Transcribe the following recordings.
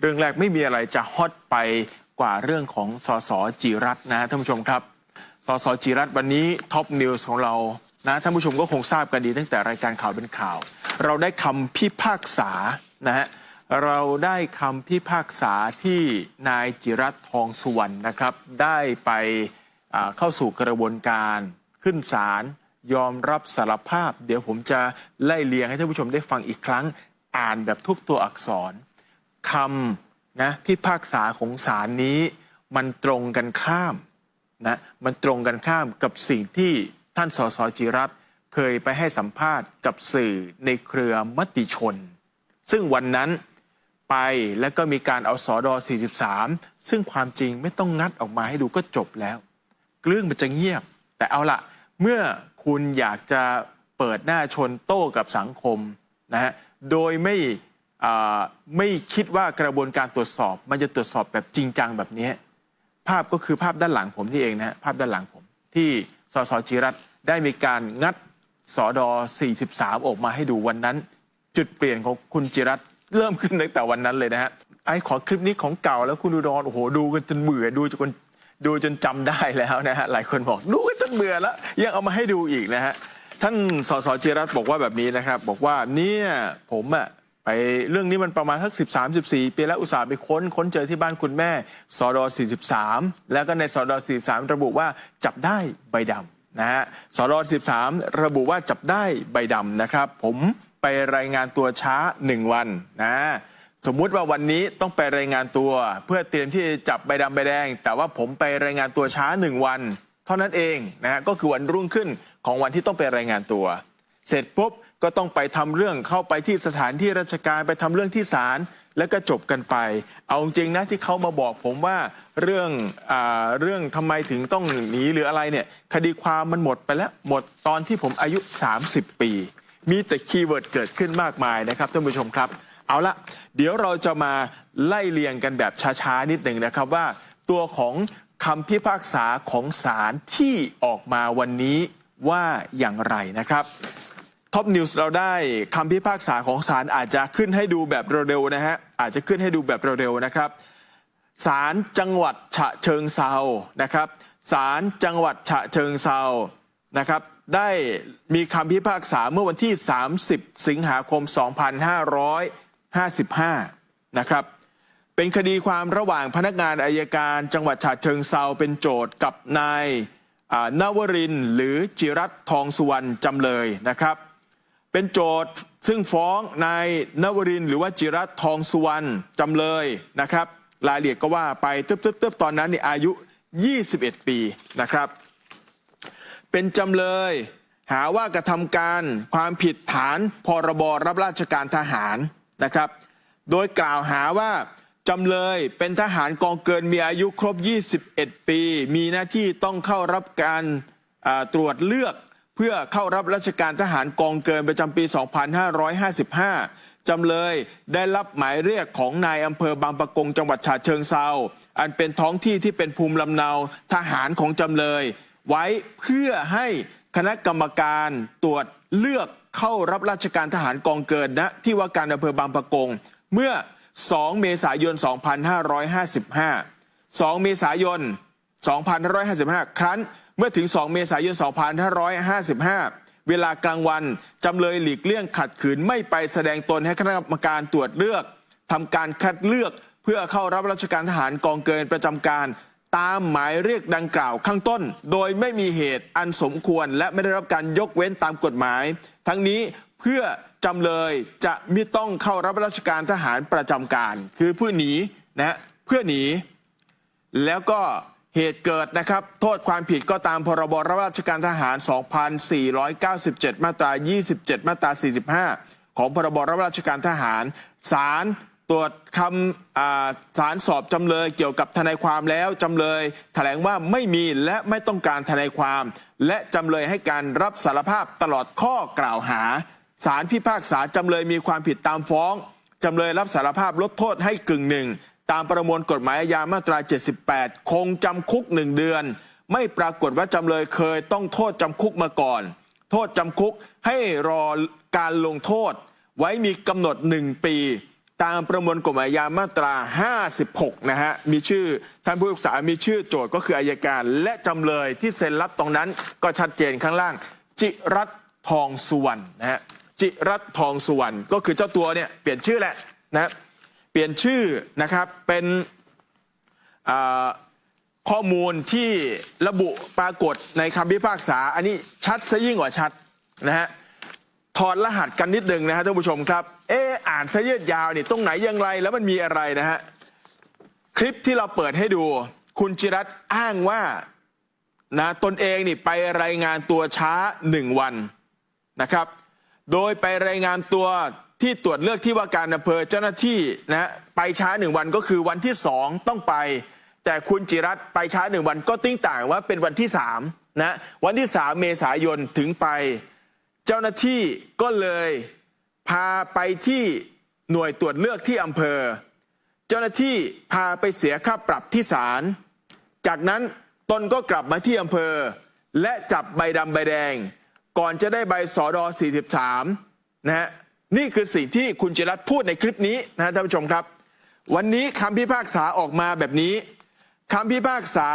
เรื่องแรกไม่มีอะไรจะฮอตไปกว่าเรื่องของสสจิรัตน์นะฮะท่านผู้ชมครับสสจิรัตน์วันนี้ท็อปนิวส์ของเรานะท่านผู้ชมก็คงทราบกันดีตั้งแต่รายการข่าวเป็นข่าว เราได้คำพิพากษานะฮะเราได้คำพิพากษาที่นายจิรัตน์ทองสุวรรณนะครับ ได้ไปเข้าสู่กระบวนการขึ้นศาลยอมรับสารภาพ เดี๋ยวผมจะไล่เลียงให้ท่านผู้ชมได้ฟังอีกครั้ง อ่านแบบทุกตัวอักษร คำนะพิพากษาของศาลนี้ มันตรงกันข้ามนะมันตรงกันข้ามกับสิ่งที่ท่านสสจิรัตเคยไปให้สัมภาษณ์กับสื่อในเครือมติชน ซึ่งวันนั้นไปแล้วก็มีการเอาสอดอ43 ซึ่งความจริงไม่ต้องงัดออกมาให้ดูก็จบแล้วเรื่องมันจะเงียบ แต่เอาละเมื่อคุณอยากจะเปิดหน้าชนโต้กับสังคมนะฮะโดยไม่ ไม่คิดว่ากระบวนการตรวจสอบ มันจะตรวจสอบแบบจริงจังแบบนี้ ภาพก็คือภาพด้านหลังผมนี่เองนะภาพด้านหลังผม ที่สสจิรัตได้มีการงัดสอดอ43 ออกมาให้ดูวันนั้น จุดเปลี่ยนของคุณจิรัตเริ่มขึ้นตั้งแต่วันนั้นเลยนะฮะไอ้ขอคลิปนี้ของเก่าแล้วคุณดูดอนโอ้โหดูกันจนเบื่อดูจนดูจนจำได้แล้วนะฮะหลายคนบอกดูกันจนเบื่อแล้ว ยังเอามาให้ดูอีกนะฮะท่านสสจิรัตบอกว่าแบบนี้นะครับ บอกว่าเนี่ยผมอะ ไปเรื่องนี้มันประมาณสัก13 14 ปีแล้วอุตส่าห์ไปค้นค้นเจอที่บ้านคุณแม่สอดอ43 แล้วก็ในสอดอ43 ระบุว่าจับได้ใบดำนะฮะสอดอ43ระบุว่าจับได้ใบดำนะครับ ผมไปรายงานตัวช้า 1 วันนะสมมุติว่าวันนี้ต้องไปรายงานตัว เพื่อเตรียมที่จะจับใบดำใบแดง แต่ว่าผมไปรายงานตัวช้า 1 วัน เท่านั้นเองนะฮะก็คือวันรุ่งขึ้นของวันที่ต้องไปรายงานตัว เสร็จปุ๊บ ก็ต้องไปทำเรื่องเข้าไปที่สถานที่ราชการไปทำเรื่องที่ศาลแล้วก็จบกันไป เอาจริงนะที่เขามาบอกผมว่าเรื่องอเรื่องทำไมถึงต้องหนีหรืออะไรเนี่ยคดีความมันหมดไปแล้วหมดตอนที่ผมอายุ 30 ปี มีแต่คีย์เวิร์ดเกิดขึ้นมากมายนะครับท่านผู้ชมครับ เอาละเดี๋ยวเราจะมาไล่เรียงกันแบบช้าๆนิดหนึ่งนะครับว่า ตัวของคำพิพากษาของศาลที่ออกมาวันนี้ว่าอย่างไรนะครับ ท็อปนิวส์เราได้คำพิพากษาของศาลอาจจะขึ้นให้ดูแบบเร็วๆนะฮะ อาจจะขึ้นให้ดูแบบเร็วๆนะครับศาลจังหวัดฉะเชิงเซานะครับศาลจังหวัดฉะเชิงเซานะครับได้มีคำพิพากษาเมื่อวันที่ 30 สิงหาคม 2555 นะครับ เป็นคดีความระหว่างพนักงานอายการจังหวัดฉะเชิงเซาเป็นโจทย์กับนายอ่านวรินหรือจิรัตทองสุวรรณจำเลยนะครับ เป็นโจทย์ซึ่งฟ้องนายนวรินหรือว่าจิรัตทองสุวรรณจำเลยนะครับ รายละเอียดก็ว่าไปเตึ๊บๆตอนนั้นนี่อายุ 21 ปีนะครับ เป็นจำเลยหาว่ากระทำการความผิดฐานพรบรับราชการทหารนะครับ โดยกล่าวหาว่าจำเลยเป็นทหารกองเกินมีอายุครบ 21 ปี มีหน้าที่ต้องเข้ารับการตรวจเลือก เพื่อเข้ารับราชการทหารกองเกินประจำปี 2555 จำเลยได้รับหมายเรียกของนายอำเภอบางปะกงจังหวัดฉะเชิงเซาอันเป็นท้องที่ที่เป็นภูมิลำเนาทหารของจำเลย ไว้เพื่อให้คณะกรรมการตรวจเลือกเข้ารับราชการทหารกองเกินณที่ว่าการอำเภอบางปะกง เมื่อ 2 เมษายน 2555 2 เมษายน 2555 ครั้น มื่อถึง 2 เมษายน 2555 เวลากลางวัน จำเลยหลีกเลี่ยงขัดขืนไม่ไปแสดงตนให้คณะกรรมการตรวจเลือกทำการคัดเลือกเพื่อเข้ารับราชการทหารกองเกินประจำการ ตามหมายเรียกดังกล่าวข้างต้น โดยไม่มีเหตุอันสมควรและไม่ได้รับการยกเว้นตามกฎหมาย ทั้งนี้เพื่อจำเลยจะไม่ต้องเข้ารับราชการทหารประจำการ คือเพื่อหนีนะฮะเพื่อหนีแล้วก็ เหตุเกิดนะครับ โทษความผิดก็ตามพรบรับราชการทหาร 2497 มาตรา 27 มาตรา 45 ของพรบรับราชการทหารศาลตรวจคำอ่าศาลสอบจำเลยเกี่ยวกับทนายความแล้วจำเลยแถลงว่าไม่มีและไม่ต้องการทนายความ และจำเลยให้การรับสารภาพตลอดข้อกล่าวหาศาลพิพากษาจำเลยมีความผิดตามฟ้องจำเลยรับสารภาพลดโทษให้กึ่งหนึ่ง ตามประมวลกฎหมายอาญามาตรา 78 คงจำคุกหนึ่งเดือน ไม่ปรากฏว่าจำเลยเคยต้องโทษจำคุกมาก่อน โทษจำคุกให้รอการลงโทษ ไว้มีกำหนดหนึ่งปี ตามประมวลกฎหมายอาญามาตรา 56 นะฮะ มีชื่อท่านผู้พิพากษามีชื่อโจทย์ก็คืออายการ และจำเลยที่เซ็นรับตรงนั้นก็ชัดเจนข้างล่าง จิรัตทองสุวรรณนะฮะจิรัตทองสุวรรณก็คือเจ้าตัวเนี่ยเปลี่ยนชื่อแหละนะะ เปลี่ยนชื่อนะครับเป็นข้อมูลที่ระบุปรากฏในคำพิพากษา อันนี้ชัดซะยิ่งกว่าชัดนะฮะถอดรหัสกันนิดนึงนะฮะท่านผู้ชมครับ เอออ่านซะยืดยาวนี่ตรงไหนอย่างไรแล้วมันมีอะไรนะฮะคลิปที่เราเปิดให้ดู คุณจิรัตอ้างว่านะตนเองนี่ไปรายงานตัวช้าหนึ่งวันนะครับ โดยไปรายงานตัว ที่ตรวจเลือกที่ว่าการอำเภอเจ้าหน้าที่นะไปช้าหนึ่งวันก็คือวันที่สองต้องไป แต่คุณจิรัตไปช้าหนึ่งวันก็ติ้งต่างว่าเป็นวันที่สามนะวันที่สามเมษายนถึงไป เจ้าหน้าที่ก็เลยพาไปที่หน่วยตรวจเลือกที่อำเภอ เจ้าหน้าที่พาไปเสียค่าปรับที่ศาลจากนั้นตนก็กลับมาที่อำเภอ และจับใบดำใบแดง ก่อนจะได้ใบสอดอ43นะฮะ นี่คือสิ่งที่คุณจิรัตพูดในคลิปนี้นะท่านผู้ชมครับ วันนี้คำพิพากษาออกมาแบบนี้คำพิพากษา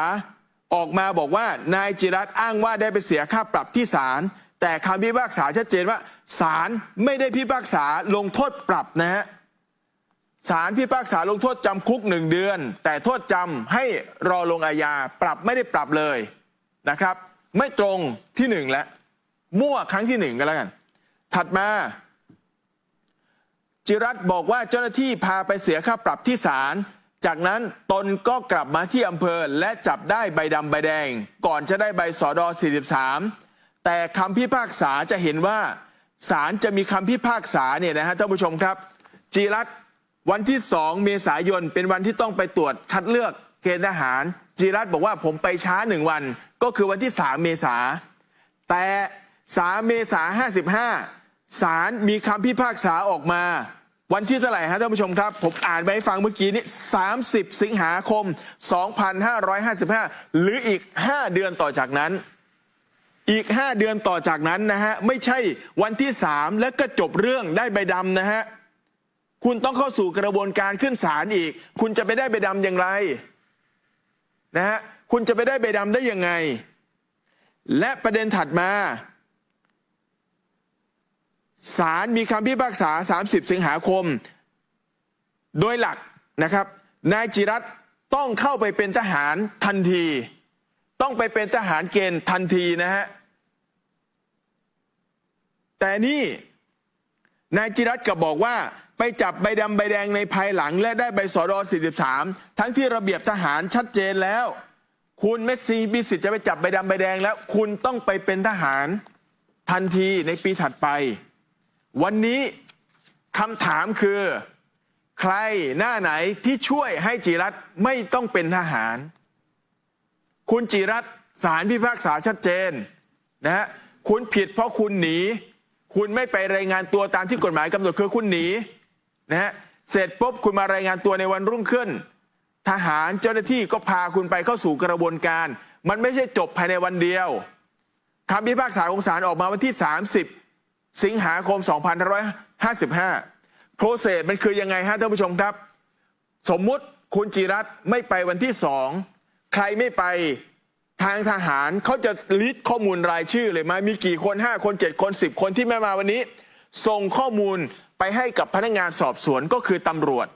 ออกมาบอกว่านายจิรัตอ้างว่าได้ไปเสียค่าปรับที่ศาลแต่คำพิพากษาชัดเจนว่าศาลไม่ได้พิพากษาลงโทษปรับนะฮะศาลพิพากษาลงโทษจำคุกหนึ่งเดือน แต่โทษจำให้รอลงอาญาปรับไม่ได้ปรับเลยนะครับ ไม่ตรงที่หนึ่งแล้วมั่วครั้งที่หนึ่งกันแล้วกัน ถัดมา จิรัตบอกว่าเจ้าหน้าที่พาไปเสียค่าปรับที่ศาลจากนั้นตนก็กลับมาที่อำเภอและจับได้ใบดำใบแดง ก่อนจะได้ใบสอดอ43 แต่คำพิพากษาจะเห็นว่าศาลจะมีคำพิพากษาเนี่ยนะฮะท่านผู้ชมครับ จิรัตวันที่ 2 เมษายนเป็นวันที่ต้องไปตรวจคัดเลือกเกณฑ์ทหาร จิรัตบอกว่าผมไปช้าหนึ่งวัน ก็คือวันที่ 3 เมษาแต่ 3 เมษา55 ศาลมีคำพิพากษาออกมา วันที่เท่าไหร่ฮะท่านผู้ชมครับ ผมอ่านไปให้ฟังเมื่อกี้นี้ 30 สิงหาคม 2555 หรืออีก 5 เดือนต่อจากนั้น อีก 5 เดือนต่อจากนั้นนะฮะ ไม่ใช่วันที่ 3 แล้วก็จบเรื่องได้ใบดำนะฮะ คุณต้องเข้าสู่กระบวนการขึ้นศาลอีก คุณจะไปได้ใบดำอย่างไรนะฮะ คุณจะไปได้ใบดำได้ยังไง และประเด็นถัดมา ศาลมีคำพิพากษา 30 สิงหาคม โดยหลักนะครับ นายจิรัตต้องเข้าไปเป็นทหารทันที ต้องไปเป็นทหารเกณฑ์ทันทีนะฮะ แต่นี่นายจิรัตน์กลับบอกว่าไปจับใบดำใบแดงในภายหลัง และได้ใบสอดอ43 ทั้งที่ระเบียบทหารชัดเจนแล้ว คุณเมสซีมีสิทธิ์จะไปจับใบดำใบแดงแล้ว คุณต้องไปเป็นทหารทันทีในปีถัดไป วันนี้คำถามคือ ใครหน้าไหนที่ช่วยให้จิรัตไม่ต้องเป็นทหาร คุณจิรัตสารพิพากษาชัดเจนนะฮะคุณผิดเพราะคุณหนี คุณไม่ไปรายงานตัวตามที่กฎหมายกำหนดคือคุณหนีนะฮะเสร็จปุ๊บคุณมารายงานตัวในวันรุ่งขึ้น ทหารเจ้าหน้าที่ก็พาคุณไปเข้าสู่กระบวนการ มันไม่ใช่จบภายในวันเดียวคำพิพากษาของศาลออกมาวันที่ 30 สิงหาคม 2555 โปรเซสมันคือยังไงฮะท่านผู้ชมครับ สมมุติคุณจิรัตไม่ไปวันที่สองใครไม่ไปทางทหารเขาจะลิสต์ข้อมูลรายชื่อเลยมามีกี่คน 5 คน 7 คน 10 คนที่ไม่มาวันนี้ ส่งข้อมูลไปให้กับพนักงานสอบสวนก็คือตำรวจ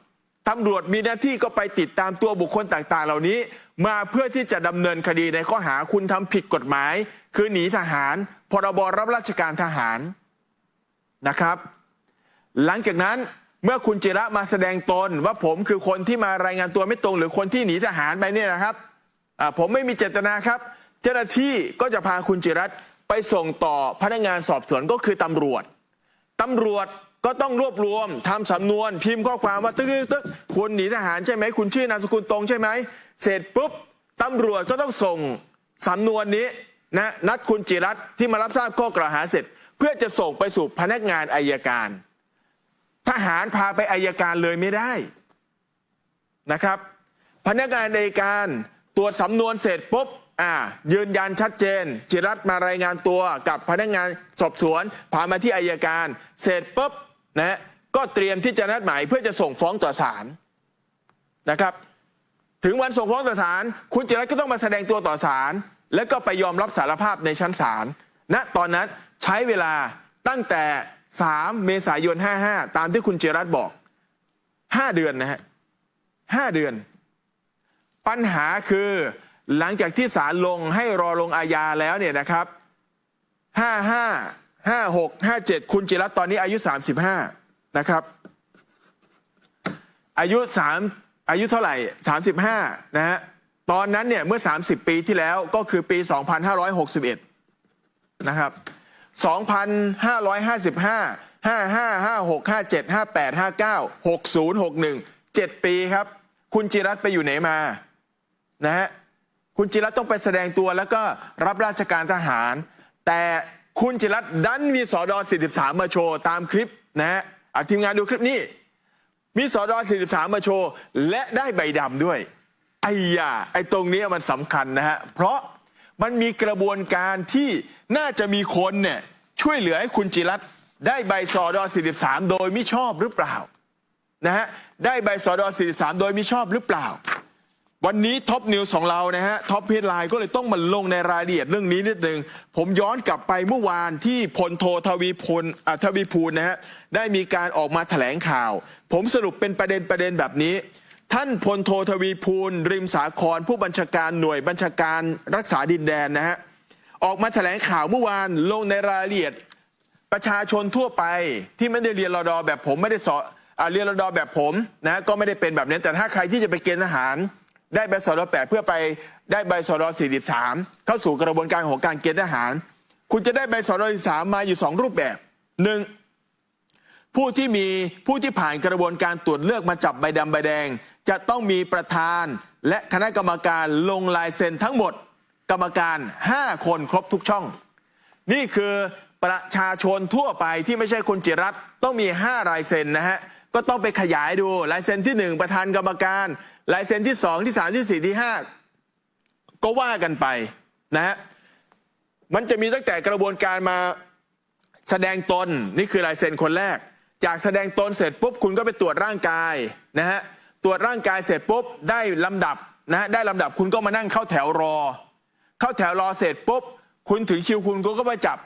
ตำรวจมีหน้าที่ก็ไปติดตามตัวบุคคลต่างๆ เหล่านี้ มาเพื่อที่จะดำเนินคดีในข้อหาคุณทำผิดกฎหมาย คือหนีทหาร พรบรับราชการทหาร นะครับ หลังจากนั้นเมื่อคุณจิระมาแสดงตนว่าผมคือคนที่มารายงานตัวไม่ตรง หรือคนที่หนีทหารไปเนี่ยนะครับผมไม่มีเจตนาครับ เจ้าหน้าที่ก็จะพาคุณจิรัตไปส่งต่อพนักงานสอบสวนก็คือตำรวจตำรวจก็ต้องรวบรวมทำสำนวนพิมพ์ข้อความว่าตึ๊กตึ๊กคุณหนีทหารใช่ไหมคุณชื่อนามสกุลตรงใช่ไหมเสร็จปุ๊บตำรวจก็ต้องส่งสำนวนนี้นะนัดคุณจิรัตที่มารับทราบข้อกล่าวหาเสร็จ เพื่อจะส่งไปสู่พนักงานอายการ ทหารพาไปอายการเลยไม่ได้นะครับ พนักงานอายการตรวจสำนวนเสร็จปุ๊บอ่ายืนยันชัดเจน จิรัตน์มารายงานตัวกับพนักงานสอบสวน พามาที่อายการ เสร็จปุ๊บนะก็เตรียมที่จะนัดหมายเพื่อจะส่งฟ้องต่อศาลนะครับ ถึงวันส่งฟ้องต่อศาลคุณจิรัตน์ก็ต้องมาแสดงตัวต่อศาลแล้วก็ไปยอมรับสารภาพในชั้นศาลณตอนนั้น ช้เวลาตั้งแต่ 3 เมษายน 55 ตามที่คุณเจรัตบอก 5 เดือนนะฮะ5เดือน ปัญหาคือหลังจากที่ศาลลงให้รอลงอาญาแล้วเนี่ยนะครับ 55 56 57 คุณเจรัตตอนนี้อายุ 35 นะครับ อายุ 3 อายุเท่าไหร่ 35 นะฮะตอนนั้นเนี่ยเมื่อ 30 ปีที่แล้วก็คือปี 2561 นะครับ 2,555 55 56 57 58 59 60 61 7 ปีครับ คุณจิรัตไปอยู่ไหนมานะฮะคุณจิรัตต้องไปแสดงตัวแล้วก็รับราชการทหาร แต่คุณจิรัตดันมีสอดอ43 มาโชว์ตามคลิปนะฮะทีมงานดูคลิปนี้ มีสอดอ43 มาโชว์ และได้ใบดำด้วยไอ้ยาไอ้ตรงนี้มันสำคัญนะฮะเพราะ มันมีกระบวนการที่น่าจะมีคนเนี่ยช่วยเหลือให้คุณจิรัตได้ใบสอดอ43 โดยมิชอบหรือเปล่านะฮะได้ใบสอดอ43 โดยมิชอบหรือเปล่า วันนี้ท็อปนิวส์ของเรานะฮะท็อปเพจไลน์ก็เลยต้องมาลงในรายละเอียดเรื่องนี้นิดนึง ผมย้อนกลับไปเมื่อวานที่พลโททวีพลอทวีพูลนะฮะได้มีการออกมาแถลงข่าว ผมสรุปเป็นประเด็นประเด็นแบบนี้ ท่านพลโททวีพูลริมสาคร ผู้บัญชาการหน่วยบัญชาการรักษาดินแดนนะฮะออกมาแถลงข่าวเมื่อวานลงในรายละเอียดประชาชนทั่วไปที่ไม่ได้เรียนรอดอแบบผมไม่ได้สออเรียนรอดอแบบผมนะก็ไม่ได้เป็นแบบนี้แต่ถ้าใครที่จะไปเกณฑ์ทหาร ได้ใบสอดอแปดเพื่อไปได้ใบสอดอสี่สิบสามเข้าสู่กระบวนการของการเกณฑ์ทหาร คุณจะได้ใบสอดอสี่สามมาอยู่สองรูปแบบหนึ่งผู้ที่มีผู้ที่ผ่านกระบวนการตรวจเลือกมาจับใบดำใบแดง จะต้องมีประธานและคณะกรรมการลงลายเซ็นทั้งหมด กรรมการ 5 คนครบทุกช่อง นี่คือประชาชนทั่วไปที่ไม่ใช่คุณจิรัตต้องมี 5 ลายเซ็นนะฮะก็ต้องไปขยายดูลายเซ็นที่ 1 ประธานกรรมการ ลายเซ็นที่ 2 ที่ 3 ที่ 4 ที่ 5 ก็ว่ากันไปนะฮะมันจะมีตั้งแต่กระบวนการมาแสดงตนนี่คือลายเซ็นคนแรก จากแสดงตนเสร็จปุ๊บคุณก็ไปตรวจร่างกายนะฮะ ตรวจร่างกายเสร็จปุ๊บได้ลำดับนะฮะได้ลำดับคุณก็มานั่งเข้าแถวรอ เข้าแถวรอเสร็จปุ๊บคุณถึงคิวคุณคุณก็ไปจับ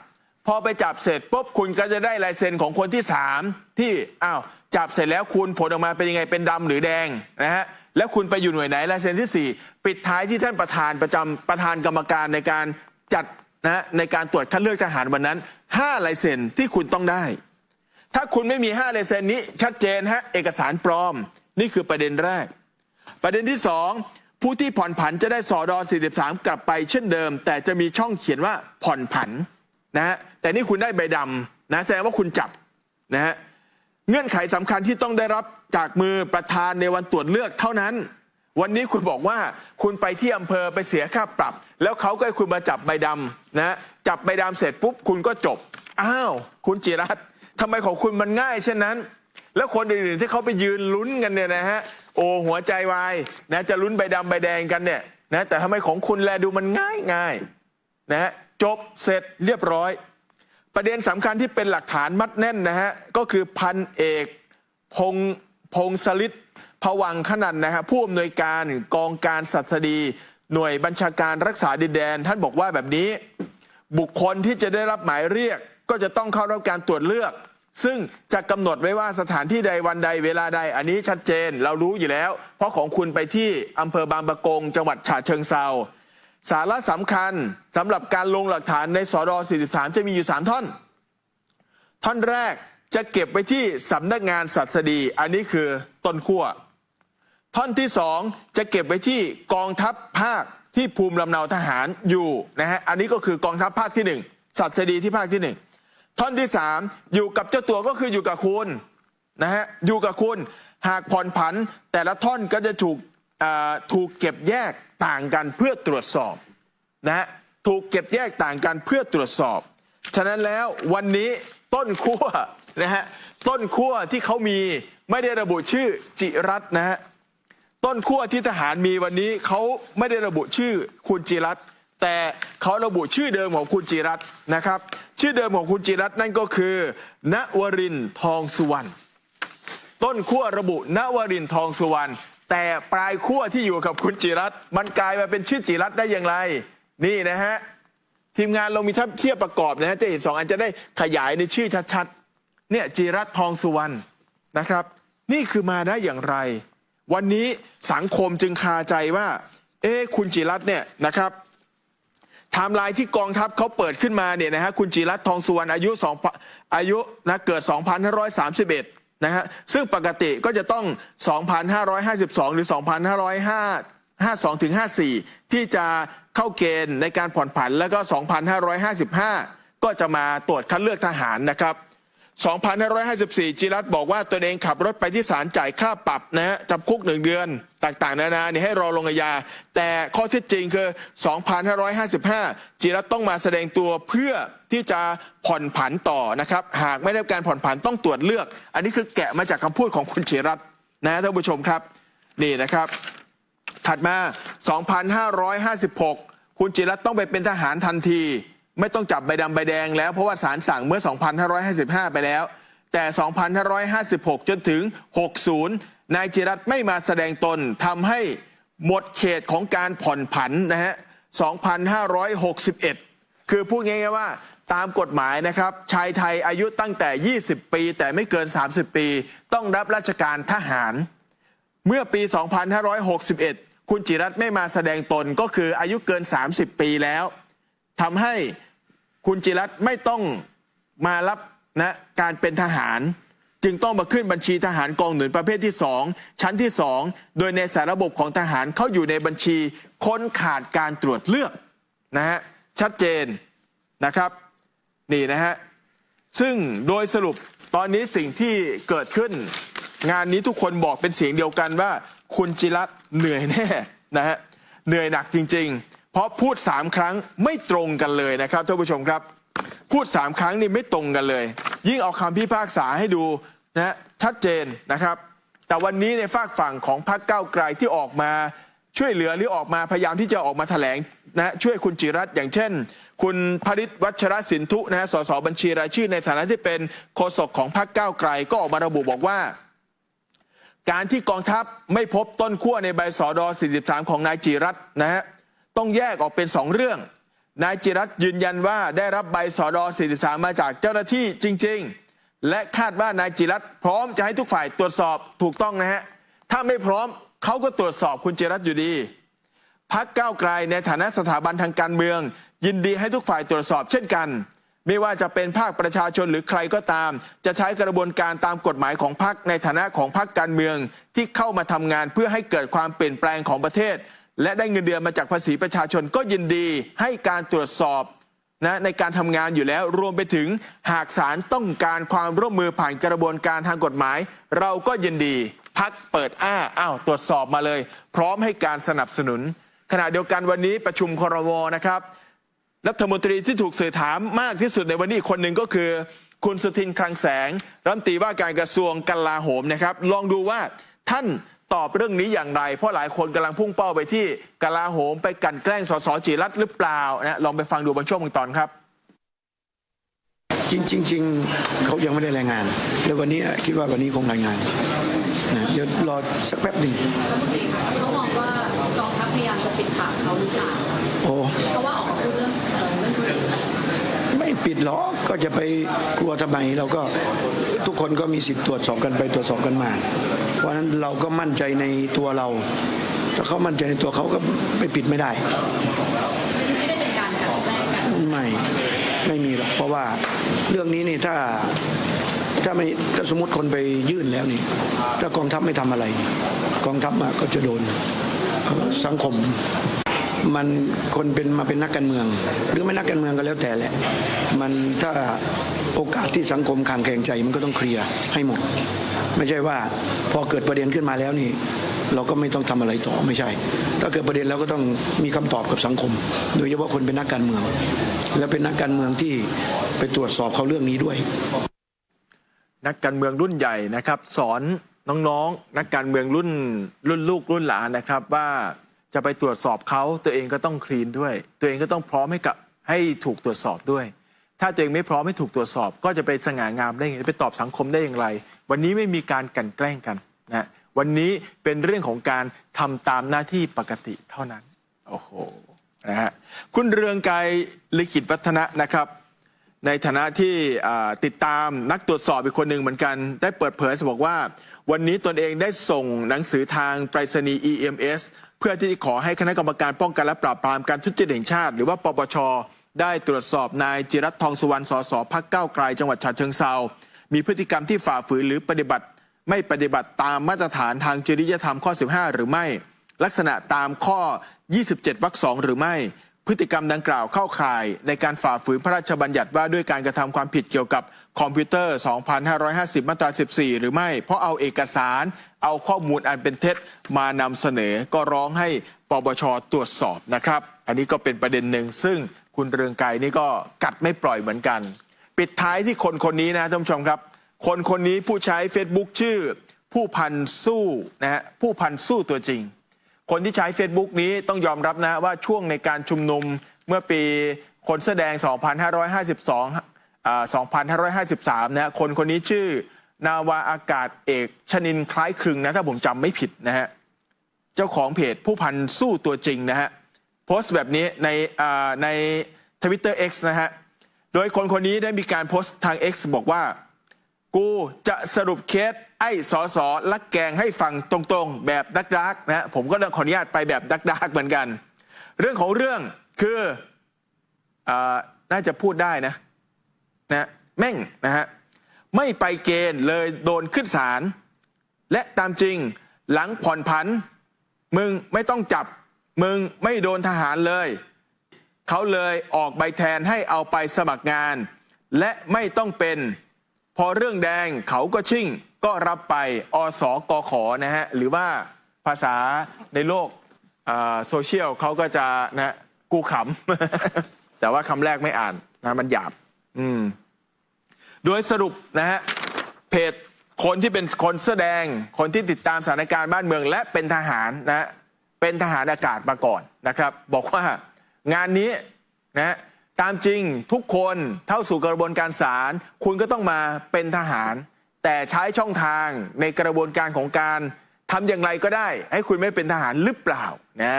พอไปจับเสร็จปุ๊บคุณก็จะได้ลายเซ็นของคนที่สามที่อ้าวจับเสร็จแล้วคุณผลออกมาเป็นยังไงเป็นดำหรือแดงนะฮะแล้วคุณไปอยู่หน่วยไหนลายเซ็นที่สี่ปิดท้ายที่ท่านประธานประจำประธานกรรมการในการจัดนะในการตรวจคัดเลือกทหารวันนั้นห้าลายเซ็นที่คุณต้องได้ ถ้าคุณไม่มี5ลายเซ็นนี้ชัดเจนฮะเอกสารปลอม นี่คือประเด็นแรก ประเด็นที่ 2 ผู้ที่ผ่อนผันจะได้สอดอ43 กลับไปเช่นเดิม แต่จะมีช่องเขียนว่าผ่อนผันนะฮะแต่นี่คุณได้ใบดำนะแสดงว่าคุณจับนะฮะเงื่อนไขสำคัญที่ต้องได้รับจากมือประธานในวันตรวจเลือกเท่านั้น วันนี้คุณบอกว่าคุณไปที่อำเภอไปเสียค่าปรับ แล้วเขาก็ให้คุณมาจับใบดำนะจับใบดำเสร็จปุ๊บคุณก็จบ อ้าว คุณจิรัตทำไมของคุณมันง่ายเช่นนั้น แล้วคนอื่นๆที่เขาไปยืนลุ้นกันเนี่ยนะฮะโอ้หัวใจวายนะจะลุ้นใบดำใบแดงกันเนี่ยนะแต่ทำไมของคุณแลดูมันง่ายง่ายๆนะฮะจบเสร็จเรียบร้อย ประเด็นสำคัญที่เป็นหลักฐานมัดแน่นนะฮะก็คือพันเอกพงพงศลิตผวังขนันนะฮะผู้อำนวยการกองการสัตดี หน่วยบัญชาการรักษาดินแดน ท่านบอกว่าแบบนี้ บุคคลที่จะได้รับหมายเรียก ก็จะต้องเข้ารับการตรวจเลือก ซึ่งจะกำหนดไว้ว่าสถานที่ใดวันใดเวลาใดอันนี้ชัดเจนเรารู้อยู่แล้ว เพราะของคุณไปที่อำเภอบางปะกง จังหวัดฉะเชิงเซาสาระสำคัญสำหรับการลงหลักฐานในสอดอ43 จะมีอยู่ 3 ท่อน ท่อนแรกจะเก็บไว้ที่สำนักงานสัตดี อันนี้คือต้นขั้วท่อนที่สองจะเก็บไว้ที่กองทัพภาคที่ภูมิลำเนาทหารอยู่นะฮะอันนี้ก็คือกองทัพภาคที่หนึ่งสัตดีที่ภาคที่หนึ่ง ท่อนที่สามอยู่กับเจ้าตัวก็คืออยู่กับคุณนะฮะอยู่กับคุณหากผ่อนผันแต่ละท่อนก็จะถูกถูกเก็บแยกต่างกันเพื่อตรวจสอบนะฮะถูกเก็บแยกต่างกันเพื่อตรวจสอบ ฉะนั้นแล้ววันนี้ต้นขั้วนะฮะต้นขั้วที่เขามีไม่ได้ระบุชื่อจิรัตน์นะฮะต้นขั้วที่ทหารมีวันนี้เขาไม่ได้ระบุชื่อคุณจิรัตน์ แต่เขาระบุชื่อเดิมของคุณจิรัตน์นะครับ ชื่อเดิมของคุณจิรัตน์นั่นก็คือ ณวรินทรทองสุวรรณต้นขั้วระบุนวรินทรทองสุวรรณแต่ปลายขั้วที่อยู่กับคุณจิรัตน์มันกลายมาเป็นชื่อจิรัตน์ได้อย่างไร นี่นะฮะทีมงานเรามีทับเทียบประกอบนะฮะจะเห็นสองอันจะได้ขยายในชื่อชัดๆเนี่ยจิรัตน์ทองสุวรรณนะครับ นี่คือมาได้อย่างไร วันนี้สังคมจึงคาใจว่า เอ๊คุณจิรัตน์เนี่ยนะครับ ไทม์ไลน์ที่กองทัพเขาเปิดขึ้นมาเนี่ยนะฮะคุณจิรัตทองสุวรรณอายุสองอายุนะเกิด 2531 นะฮะซึ่งปกติก็จะต้อง 2,552 หรือ 2,552ถึง54 ที่จะเข้าเกณฑ์ในการผ่อนผันแล้วก็ 2,555 ก็จะมาตรวจคัดเลือกทหารนะครับ 2,554 จิรัตบอกว่าตนเองขับรถไปที่ศาลจ่ายค่าปรับนะฮะจำคุกหนึ่งเดือนต่างๆ นานาเนี่ยให้รอลงอาญาแต่ข้อเท็จจริงคือ 2,555 จิรัตต้องมาแสดงตัวเพื่อที่จะผ่อนผันต่อนะครับ หากไม่ได้การผ่อนผันต้องตรวจเลือก อันนี้คือแกะมาจากคำพูดของคุณจิรัตนะท่านผู้ชมครับ นี่นะครับ ถัดมา 2,556 คุณจิรัตต้องไปเป็นทหารทันที ไม่ต้องจับใบดำใบแดงแล้วเพราะว่าศาลสั่งเมื่อ 2,555 ไปแล้ว แต่ 2,556 จนถึง 60 นายจิรัตไม่มาแสดงตนทำให้หมดเขตของการผ่อนผันนะฮะ 2,561 คือพูดง่ายๆว่าตามกฎหมายนะครับ ชายไทยอายุตั้งแต่ 20 ปี แต่ไม่เกิน 30 ปี ต้องรับราชการทหาร เมื่อปี 2561 คุณจิรัตไม่มาแสดงตนก็คืออายุเกิน 30 ปีแล้วทำให้ คุณจิรัตไม่ต้องมารับนะการเป็นทหาร จึงต้องมาขึ้นบัญชีทหารกองหนุนประเภทที่ 2 ชั้นที่ 2 โดยในสารระบบของทหารเขาอยู่ในบัญชีคนขาดการตรวจเลือกนะฮะชัดเจนนะครับนี่นะฮะซึ่งโดยสรุปตอนนี้สิ่งที่เกิดขึ้น งานนี้ทุกคนบอกเป็นเสียงเดียวกันว่า คุณจิรัตเหนื่อยแน่นะฮะเหนื่อยหนักจริง ๆ เพราะพูดสามครั้งไม่ตรงกันเลยนะครับท่านผู้ชมครับ พูดสามครั้งนี่ไม่ตรงกันเลย ยิ่งเอาคำพิพากษาให้ดูนะชัดเจนนะครับ แต่วันนี้ในฝากฝั่งของพรรคก้าวไกลที่ออกมาช่วยเหลือหรือออกมาพยายามที่จะออกมาแถลงนะช่วยคุณจิรัตอย่างเช่น คุณพริตวัชรสินทุนะสสบัญชีรายชื่อในฐานะที่เป็นโฆษกของพรรคก้าวไกลก็ออกมาระบุบอกว่า การที่กองทัพไม่พบต้นขั้วในใบสอดอ43 ของนายจิรัตนะฮะ ต้องแยกออกเป็นสองเรื่อง นายจิรัตยืนยันว่าได้รับใบสอดอ43 มาจากเจ้าหน้าที่จริง ๆ และคาดว่านายจิรัตพร้อมจะให้ทุกฝ่ายตรวจสอบถูกต้องนะฮะ ถ้าไม่พร้อมเขาก็ตรวจสอบคุณจิรัตอยู่ดี พักก้าวไกลในฐานะสถาบันทางการเมือง ยินดีให้ทุกฝ่ายตรวจสอบเช่นกัน ไม่ว่าจะเป็นภาคประชาชนหรือใครก็ตาม จะใช้กระบวนการตามกฎหมายของพรรคในฐานะของพรรคการเมืองที่เข้ามาทำงานเพื่อให้เกิดความเปลี่ยนแปลงของประเทศ และได้เงินเดือนมาจากภาษีประชาชนก็ยินดีให้การตรวจสอบนะในการทำงานอยู่แล้วรวมไปถึงหากศาลต้องการความร่วมมือผ่านกระบวนการทางกฎหมาย เราก็ยินดีพักเปิดอ้าอ้าวตรวจสอบมาเลย พร้อมให้การสนับสนุน ขณะเดียวกันวันนี้ประชุมครมนะครับรัฐมนตรีที่ถูกสื่อถามมากที่สุดในวันนี้คนหนึ่งก็คือ คุณสุทินคลังแสงรัฐมนตรีว่าการกระทรวงกลาโหมนะครับ ลองดูว่าท่าน ตอบเรื่องนี้อย่างไร เพราะหลายคนกำลังพุ่งเป้าไปที่กลาโหมไปกลันแกล้งสสจิรัตน์หรือเปล่านะลองไปฟังดูบางช่วงบางตอนครับจริงจริงจริงเขายังไม่ได้รายงาน แล้ววันนี้คิดว่าวันนี้คงรายงานนะเดี๋ยวรอสักแป๊บหนึ่งเขามองว่ากองทัพพยายามจะปิดปากเขาหรือเปล่าโอ้เพราะว่าออกมาพูดเรื่องเอ่อเรื่องธุรกิจ ไม่ปิด หรอกก็จะไปกลัวทำไมเราก็ทุกคนก็มีสิทธิ์ตรวจสอบกันไปตรวจสอบกันมา เพราะฉะนั้นเราก็มั่นใจในตัวเราถ้าเขามั่นใจในตัวเขาก็ไม่ปิดไม่ได้ ไม่ได้เป็นการกลันแกล้งกันไม่ไม่มีหรอกเพราะว่าเรื่องนี้นี่ถ้าถ้าไม่ถ้าสมมติคนไปยื่นแล้วนี่ ถ้ากองทัพไม่ทำอะไร กองทัพมาก็จะโดนสังคม มันคนเป็นมาเป็นนักการเมือง หรือไม่นักการเมืองก็แล้วแต่แหละ มันถ้าโอกาสที่สังคมคลางแคลงใจมันก็ต้องเคลียร์ให้หมด ไม่ใช่ว่าพอเกิดประเด็นขึ้นมาแล้วนี่ เราก็ไม่ต้องทำอะไรต่อไม่ใช่ ถ้าเกิดประเด็นแล้วก็ต้องมีคำตอบกับสังคม โดยเฉพาะคนเป็นนักการเมือง และเป็นนักการเมืองที่ไปตรวจสอบเขาเรื่องนี้ด้วย นักการเมืองรุ่นใหญ่นะครับ สอนน้องๆนักการเมืองรุ่นรุ่นลูกรุ่นหลานนะครับว่า จะไปตรวจสอบเขาตัวเองก็ต้องคลีนด้วย ตัวเองก็ต้องพร้อมให้กับให้ถูกตรวจสอบด้วย ถ้าตัวเองไม่พร้อมให้ถูกตรวจสอบ ก็จะไปสง่างามได้ยังไงไปตอบสังคมได้อย่างไร วันนี้ไม่มีการกันแกล้งกันนะวันนี้เป็นเรื่องของการทำตามหน้าที่ปกติเท่านั้นโอ้โหนะฮะคุณเรืองไกรลิขิตวัฒนะนะครับ ในฐานะที่ติดตามนักตรวจสอบอีกคนหนึ่งเหมือนกัน ได้เปิดเผยบอกว่า วันนี้ตนเองได้ส่งหนังสือทางไปรษณีย์ EMS เพื่อที่จะขอให้คณะกรรมการป้องกันและปราบปรามการทุจริตแห่งชาติ หรือว่าปปช ได้ตรวจสอบนายจิรัตทองสุวรรณสสพักเก้าไกลจังหวัดฉะเชิงเซามีพฤติกรรมที่ฝ่าฝืนหรือปฏิบัติ ไม่ปฏิบัติตามมาตรฐานทางจริยธรรมข้อ 15 หรือไม่ ลักษณะตามข้อ 27วรรคสองหรือไม่ พฤติกรรมดังกล่าวเข้าข่าย ในการฝ่าฝืนพระราชบัญญัติว่าด้วยการกระทำความผิดเกี่ยวกับ คอมพิวเตอร์ 2550 มาตรา 14 หรือไม่ เพราะเอาเอกสาร เอาข้อมูลอันเป็นเท็จมานำเสนอก็ร้องให้ปปชตรวจสอบนะครับ อันนี้ก็เป็นประเด็นหนึ่ง ซึ่งคุณเรืองไกรนี่ก็กัดไม่ปล่อยเหมือนกัน ปิดท้ายที่คนคนนี้นะท่านผู้ชมครับ คนคนนี้ผู้ใช้ Facebook ชื่อ ผู้พันสู้นะฮะผู้พันสู้ตัวจริง คนที่ใช้ Facebook นี้ต้องยอมรับนะว่าช่วงในการชุมนุมเมื่อปีคนแสดง 2552 2553 นะคนคนนี้ชื่อนาวาอากาศเอกชนินคล้ายคลึงนะถ้าผมจำไม่ผิดนะฮะเจ้าของเพจผู้พันสู้ตัวจริงนะฮะโพสต์แบบนี้ในในทวิตเตอร์ X นะฮะ โดยคนคนนี้ได้มีการโพสต์ทาง X บอกว่า กูจะสรุปเคสไอ้สอสอลักแกงให้ฟังตรงๆ แบบดักดักนะฮะผมก็ขออนุญาตไปแบบดักดักเหมือนกัน เรื่องของเรื่องคืออาน่าจะพูดได้นะ นะแม่งนะฮะไม่ไปเกณฑ์เลยโดนขึ้นศาลและตามจริงหลังผ่อนผัน มึงไม่ต้องจับ มึงไม่โดนทหารเลย เขาเลยออกใบแทนให้เอาไปสมัครงาน และไม่ต้องเป็น พอเรื่องแดงเขาก็ชิ่ง ก็รับไปอสกขนะฮะ หรือว่าภาษาในโลกโซเชียลเขาก็จะนะกูขำ แต่ว่าคำแรกไม่อ่านนะมันหยาบ อืม โดยสรุปนะฮะเพจคนที่เป็นคนแสอแดง คนที่ติดตามสถานการณ์บ้านเมือง และเป็นทหารนะฮะเป็นทหารอากาศมาก่อนนะครับ บอกว่างานนี้นะตามจริงทุกคนเท่าสู่กระบวนการศาลคุณก็ต้องมาเป็นทหาร แต่ใช้ช่องทางในกระบวนการของการทำอย่างไรก็ได้ ให้คุณไม่เป็นทหารหรือเปล่านะ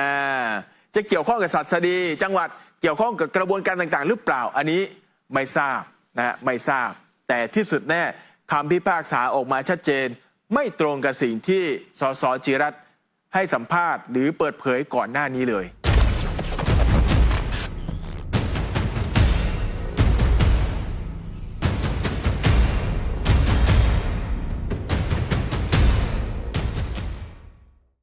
จะเกี่ยวข้องกับศาสดี จังหวัดเกี่ยวข้องกับกระบวนการต่างๆ หรือเปล่าอันนี้ ไม่ทราบนะฮะไม่ทราบ แต่ที่สุดแน่คำพิพากษาออกมาชัดเจน ไม่ตรงกับสิ่งที่สสจิรัตให้สัมภาษณ์ หรือเปิดเผยก่อนหน้านี้เลย